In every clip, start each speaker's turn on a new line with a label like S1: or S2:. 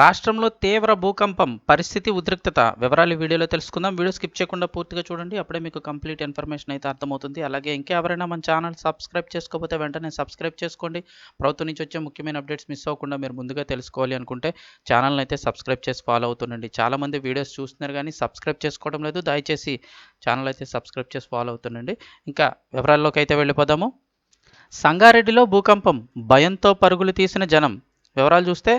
S1: రాష్ట్రంలో తీవ్ర భూకంపం పరిస్థితి ఉద్రిక్తత. వివరాలు వీడియోలో తెలుసుకుందాం. వీడియో స్కిప్ చేయకుండా పూర్తిగా చూడండి. అప్పుడే మీకు కంప్లీట్ ఇన్ఫర్మేషన్ అయితే అర్థమవుతుంది. అలాగే ఇంకా ఎవరైనా మన ఛానల్ సబ్స్క్రైబ్ చేసుకోకపోతే వెంటనే సబ్స్క్రైబ్ చేసుకోండి. ప్రభుత్వం నుంచి వచ్చే ముఖ్యమైన అప్డేట్స్ మిస్ అవ్వకుండా మీరు ముందుగా తెలుసుకోవాలి అనుకుంటే ఛానల్ని అయితే సబ్స్క్రైబ్ చేసి ఫాలో అవుతుండండి. చాలామంది వీడియోస్ చూస్తున్నారు కానీ సబ్స్క్రైబ్ చేసుకోవడం లేదు. దయచేసి ఛానల్ అయితే సబ్స్క్రైబ్ చేసి ఫాలో అవుతుండండి. ఇంకా వివరాల్లోకి అయితే వెళ్ళిపోదాము. సంగారెడ్డిలో భూకంపం భయంతో పరుగులు తీసిన జనం. వివరాలు చూస్తే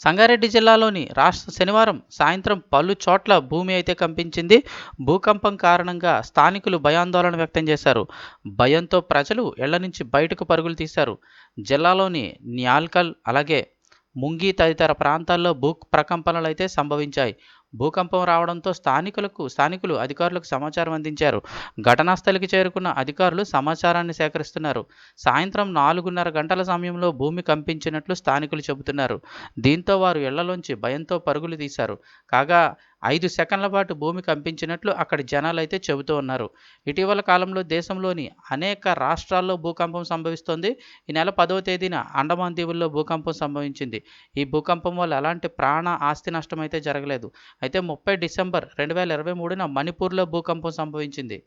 S1: సంగారెడ్డి జిల్లాలోని రాష్ట్ర శనివారం సాయంత్రం పలు చోట్ల భూమి అయితే కంపించింది. భూకంపం కారణంగా స్థానికులు భయాందోళన వ్యక్తం చేశారు. భయంతో ప్రజలు ఇళ్ళ నుంచి బయటకు పరుగులు తీశారు. జిల్లాలోని న్యాల్కల్ అలాగే ముంగి తదితర ప్రాంతాల్లో భూ ప్రకంపనలు అయితే సంభవించాయి. భూకంపం రావడంతో స్థానికులకు స్థానికులు అధికారులకు సమాచారం అందించారు. ఘటనా స్థలికి చేరుకున్న అధికారులు సమాచారాన్ని సేకరిస్తున్నారు. సాయంత్రం నాలుగున్నర గంటల సమయంలో భూమి కంపించినట్లు స్థానికులు చెబుతున్నారు. దీంతో వారు ఇళ్ళలోంచి భయంతో పరుగులు తీశారు. కాగా ఐదు సెకండ్ల పాటు భూమి కంపించినట్లు అక్కడి జనాలు అయితే చెబుతూ ఉన్నారు. ఇటీవల కాలంలో దేశంలోని అనేక రాష్ట్రాల్లో భూకంపం సంభవిస్తోంది. ఈ నెల పదవ తేదీన అండమాన్ దీవుల్లో భూకంపం సంభవించింది. ఈ భూకంపం వల్ల ఎలాంటి ప్రాణ ఆస్తి నష్టం అయితే జరగలేదు. అయితే ముప్పై డిసెంబర్ రెండు వేల ఇరవై మూడున మణిపూర్లో భూకంపం సంభవించింది.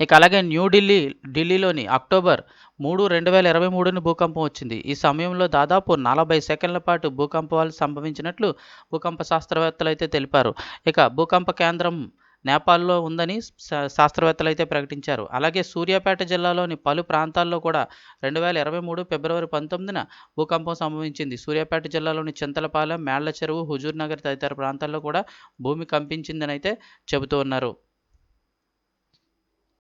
S1: ఇక అలాగే న్యూఢిల్లీ ఢిల్లీలోని అక్టోబర్ మూడు రెండు వేల ఇరవై మూడున భూకంపం వచ్చింది. ఈ సమయంలో దాదాపు నలభై సెకండ్ల పాటు భూకంపాలు సంభవించినట్లు భూకంప శాస్త్రవేత్తలు అయితే తెలిపారు. ఇక భూకంప కేంద్రం నేపాల్లో ఉందని శాస్త్రవేత్తలు అయితే ప్రకటించారు. అలాగే సూర్యాపేట జిల్లాలోని పలు ప్రాంతాల్లో కూడా రెండు వేల ఇరవై మూడు ఫిబ్రవరి పంతొమ్మిదిన భూకంపం సంభవించింది. సూర్యాపేట జిల్లాలోని చింతలపాలెం మేళ్ళ చెరువు హుజూర్ నగర్ తదితర ప్రాంతాల్లో కూడా భూమి కంపించిందని అయితే చెబుతూ ఉన్నారు.